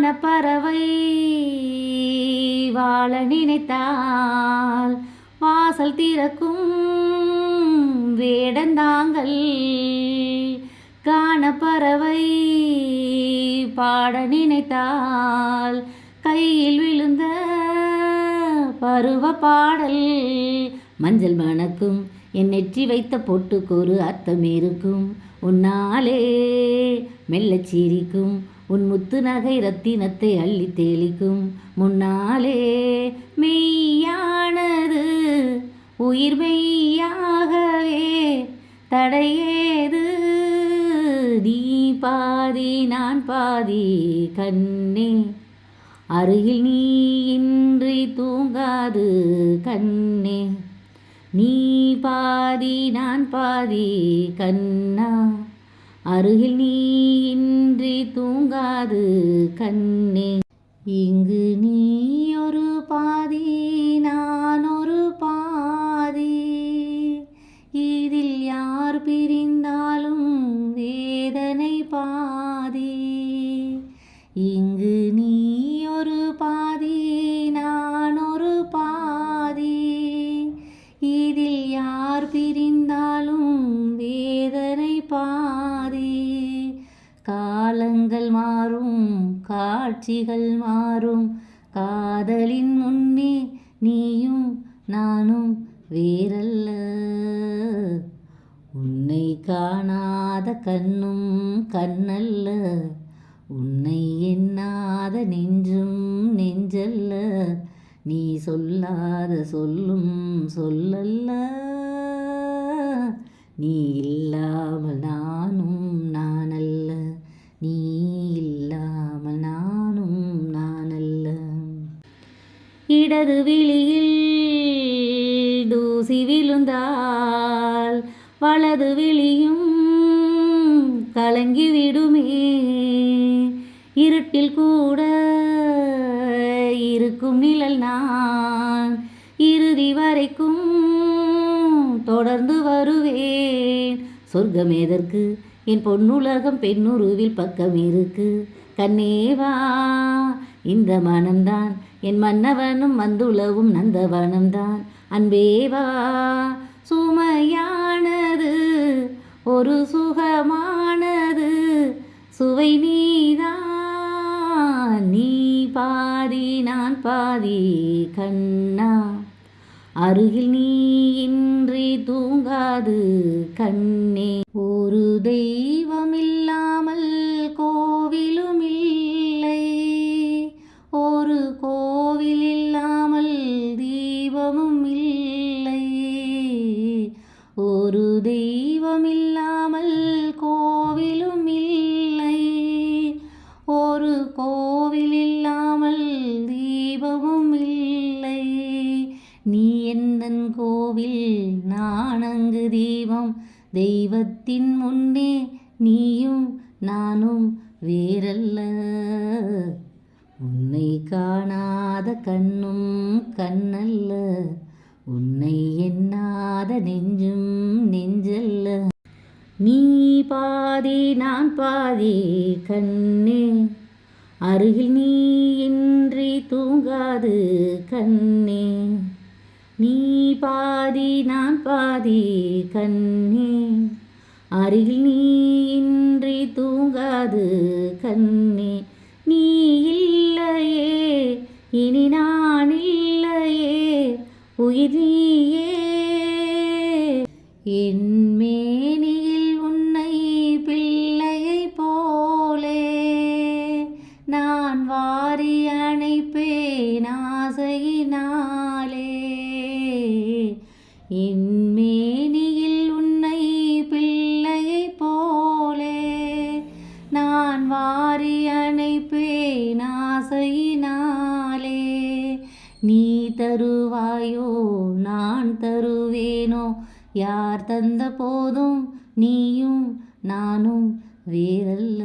வான பறவை வாழ நினைத்தால் வாசல் திறக்கும் வேடந்தாங்கள் காணப்பறவை பாட நினைத்தால் கையில் விழுந்த பருவ பாடல் மஞ்சள் மணக்கும் என் நெற்றி வைத்த பொட்டுக்கு ஒரு அர்த்தம் இருக்கும். உன்னாலே மெல்லச் சிரிக்கும். உன் முத்து நகை ரத்தினத்தை அள்ளி தேலிக்கும் முன்னாலே மெய்யானது உயிர் மெய்யாகவே தடையேது. நீ பாதி நான் பாதி கண்ணே. அருகில் நீ இன்றி தூங்காது கண்ணே. நீ பாதி நான் பாதி கண்ணா. அருகில் நீ இன்றி தூங்காது கண்ணே. இங்கு நீ ஒரு பாதி நான் ஒரு பாதி. இதில் யார் பிரிந்தாலும் வேதனை பா மாறும் காட்சிகள் மாறும். காதலின் முன்னே நீயும் நானும் வேறல்ல. உன்னை காணாத கண்ணும் கண்ணல்ல. உன்னை எண்ணாத நெஞ்சும் நெஞ்சல்ல. நீ சொல்லாத சொல்லும் சொல்லல்ல. நீ இல்லாமல் நான் இடது விழியில் தூசி விழுந்தால் வலது விழியும் கலங்கிவிடுமே. இருட்டில் கூட இருக்கும் நிழல் நான் இறுதி வரைக்கும் தொடர்ந்து வருவேன். சொர்க்கம் எதற்கு என் பொன்னுலகம் பெண்ணுருவில் பக்கம் இருக்கு. கண்ணேவா இந்த மனம்தான். என் மன்னவனும் வந்துலவும் நந்தவனம்தான். அன்பேவா சுமையானது ஒரு சுகமானது. சுவை நீதான் நீ பாதி நான் பாதி கண்ணா. அருகில் நீ இன்றி தூங்காது கண்ணே. ஒரு தெய்வம் ஒரு தெய்வம் இல்லாமல் கோவிலும் இல்லை. ஒரு கோவில் இல்லாமல் தீபமும் இல்லை. நீ என்னன் கோவில்? நான் அங்கு தெய்வம் தெய்வத்தின் முன்னே நீயும் நானும் வேறல்ல. உன்னை காணாத கண்ணும் கண்ணல்ல. உன்னை எண்ணாத நெஞ்சும் நெஞ்சல்ல. நீ பாதி நான் பாதி கண்ணே. அருகில் நீ இன்றி தூங்காது கண்ணே. நீ பாதி நான் பாதி கண்ணே. அருகில் நீ இன்றி தூங்காது கண்ணே. நீ இல்லையே இனி நான் உயிரியே. என் மேனியில் உன்னை பிள்ளையை போலே. நான் வாரி அணைப்பேன் ஆசையினாலே. என் மேனியில் உன்னை பிள்ளையை போலே. நான் வாரி அணைப்பேன் ஆசையினாலே. தருவாயோ? நான் தருவேனோ? யார் தந்த போதும்? நீயும் நானும் வேறல்ல.